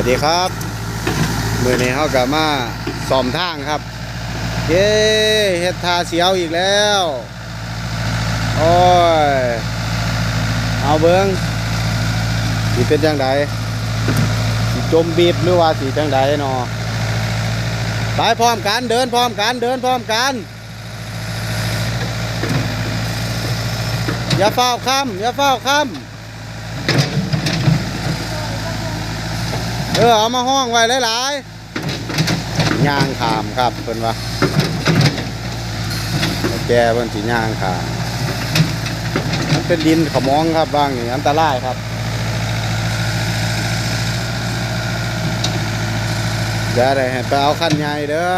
วัสดีครับมือนี้เขากับมาซ่อมทางครับ เย้เฮ็ดทาเสียวอีกแล้ว โอ้ย เอาเบิ้งสิเป็นจังไดสิจมบีบหรือว่าสิจังไดเนาะไปพร้อมกันเดินพร้อมกันเดินพร้อมกันอย่าเฝ้าค่ำอย่าเฝ้าค่ำ เออเอามาห้องไว้หลายๆย่างขามครับเพิ่นว่าแกเพิ่นสิย่างขามมันเป็นดินขมองครับบางนี่อันตรายครับเดี๋ยวได้ให้ไปเอาขั้นใหญ่เด้อ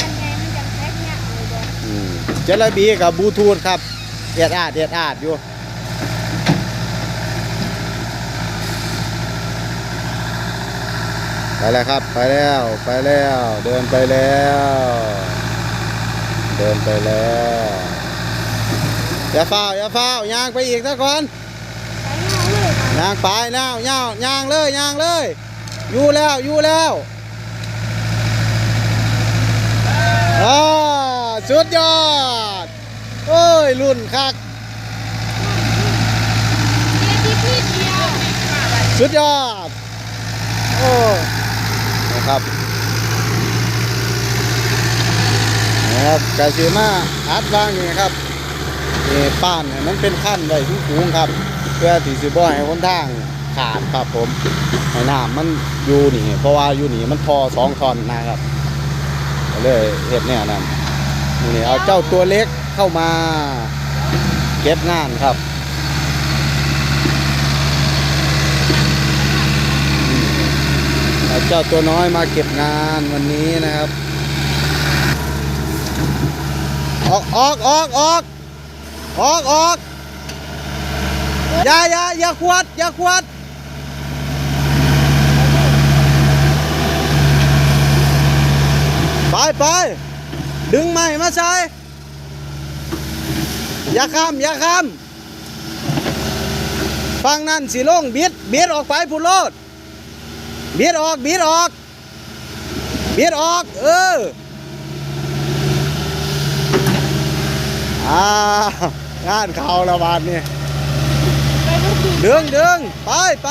อันไงมันยังแพ็คเนี่ยเลยบอกอืมเจลาบีกับบลูทูธครับเอียดอาดเอียดอาดอยู่ ไปแล้วครับ ไปแล้วไปแล้ว เดินไปแล้ว เดินไปแล้วอย่าเฝ้าวอย่าเฝ้าวย่างไปอีกซะก่อนไปเอาเลยค่ะย่างไปแล้วย่างย่างเลยย่างเลย อยู่แล้วอยู่แล้วอ่าสุดยอดโอ้ยรุ่นคักเดียวที่พี่เดียวสุดยอดโอ้นะ ครับนะครับกาซิมาอัดวางนี่ครับนี่ป้านเนี่ยมันเป็นขั้นไว้สูงๆครับ เพื่อที่สิบ่ให้คนทางขาดครับผมให้น้ำมันอยู่นี่ เพราะว่าอยู่นี่มันทอสองทอนนะครับเลยเห็ดเนี่ยนั่นนี่เอาเจ้าตัวเล็กเข้ามาเก็บงานครับ เจ้าตัวน้อยมาเก็บงานวันนี้นะครับ ออกออกออกออกออกออกอย่าอย่าอย่าขวดอย่าขวดไปไปดึงไม้มาใส่อย่าข้ามอย่าข้ามฟังนั่นสิลงบิดบิดออกไปพุโลด เบียดออก เบียดออก เบียดออก เอออ่างานเขาละบาดนี่ไปลูกดูดึงดึงไปไป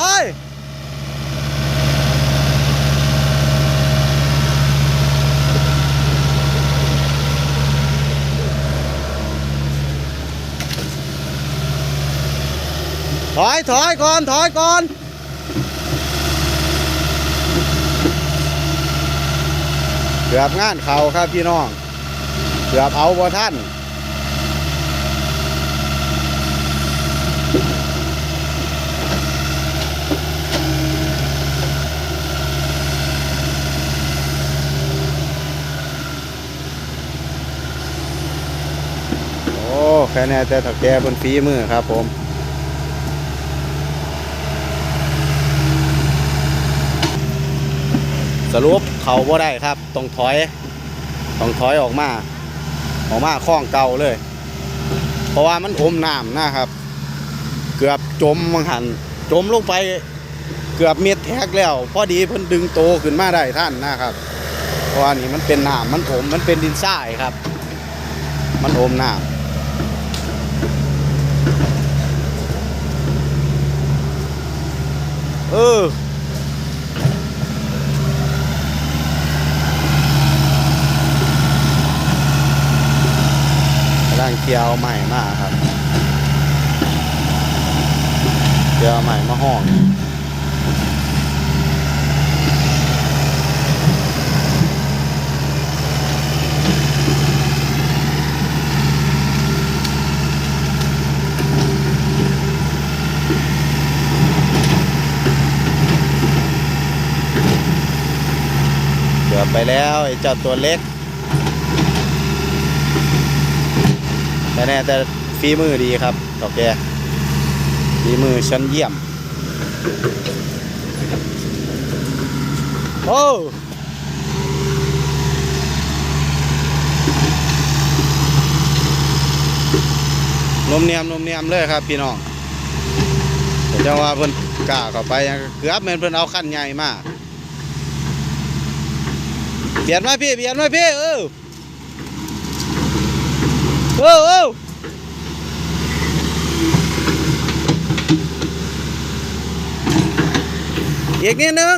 ถอยถอยก่อนถอยก่อน เกือบงานเขาครับพี่น้องเกือบเอาบ่ท่านโอ้แค่แน่แต่ถักแกบนฝีมือครับผม สรุปเขาบ่ได้ครับต้องถอยต้องถอยออกมา ออกมาคล้องเก่าเลย เพราะว่ามันอมน้ำนะครับ เกือบจมมังหันจมลงไปเกือบเม็ดแทกแล้ว พอดีเพิ่นดึงโตขึ้นมาได้ท่านนะครับ เพราะว่านี่มันเป็นน้ำมันอมมันเป็นดินทรายครับ มันอมน้ำเออ กำลังเกี่ยวใหม่มาครับ เกี่ยวใหม่มาห้องเกือบไปแล้วไอ้เจ้าตัวเล็ก แต่แน่แต่ฝีมือดีครับต่อแกฝีมือชั้นเยี่ยม โอ้นมเนียมนมเนียมเลยครับพี่น้องผมจะว่าเพิ่นกล้าเข้าไปเกือบแม่นเพิ่นเอาคันใหญ่มาเบียดมาพี่เบียดมาพี่เออ เออเอออีกนิดนึง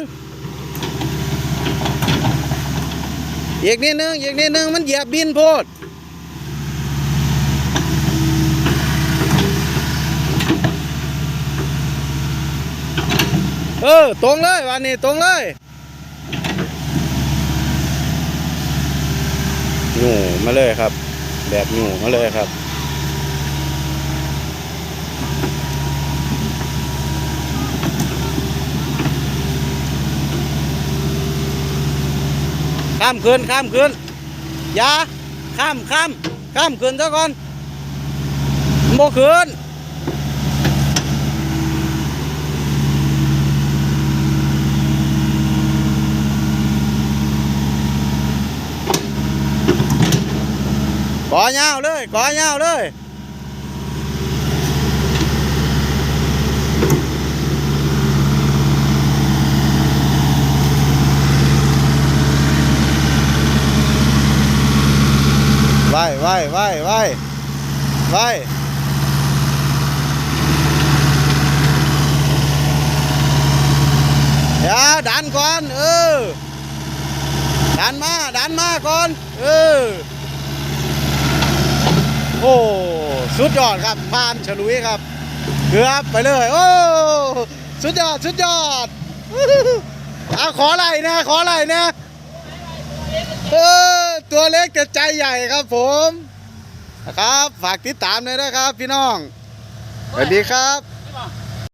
อีกนิดนึงอีกนิดนึงมันเหยียบบินโพดเออตรงเลยวันนี้ตรงเลยหนูมาเลยครับ แบบหนูมาเลยครับข้ามคืนข้ามคืนอย่าข้ามข้ามข้ามคืนซะก่อนโมคืน ก่อยาวเลยก่อยาวเลยไว้ไว้ไว้ไว้ไว้เดี๋ยวดั โอ้สุดยอดครับผ่านฉลุยครับเกือบไปเลยโอ้สุดยอดสุดยอดเอาขอไหลนะ ขอไหลนะเออตัวเล็กแต่ใจใหญ่ครับผมนะครับ ฝากติดตามเลยนะครับพี่น้องสวัสดีครับ